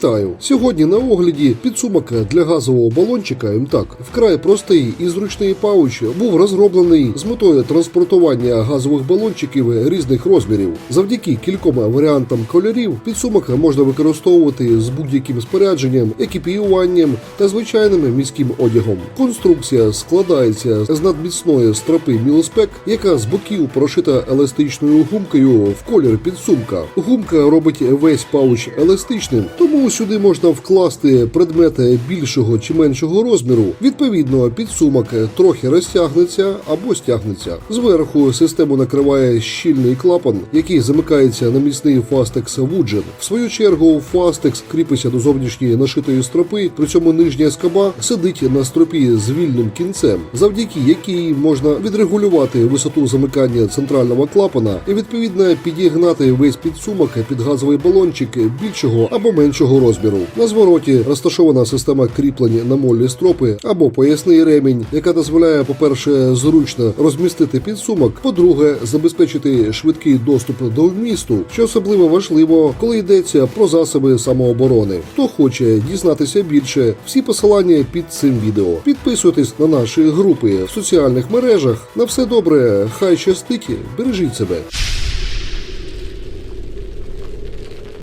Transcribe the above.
Вітаю! Сьогодні на огляді підсумок для газового балончика МТАК. Вкрай простий і зручний пауч був розроблений з метою транспортування газових балончиків різних розмірів. Завдяки кільком варіантам кольорів підсумок можна використовувати з будь-яким спорядженням, екіпіюванням та звичайним міським одягом. Конструкція складається з надміцної стропи мілоспек, яка з боків прошита еластичною гумкою в колір підсумка. Гумка робить весь пауч еластичним, тому сюди можна вкласти предмети більшого чи меншого розміру. Відповідно, підсумок трохи розтягнеться або стягнеться. Зверху систему накриває щільний клапан, який замикається на міцний фастекс вуджен. В свою чергу фастекс кріпиться до зовнішньої нашитої стропи, при цьому нижня скоба сидить на стропі з вільним кінцем, завдяки якій можна відрегулювати висоту замикання центрального клапана і відповідно підігнати весь підсумок під газовий балончик більшого або меншого розміру. На звороті розташована система кріплень на молі стропи або поясний ремінь, яка дозволяє, по-перше, зручно розмістити підсумок, по-друге, забезпечити швидкий доступ до вмісту, що особливо важливо, коли йдеться про засоби самооборони. Хто хоче дізнатися більше, всі посилання під цим відео. Підписуйтесь на наші групи в соціальних мережах. На все добре, хай щастить, бережіть себе.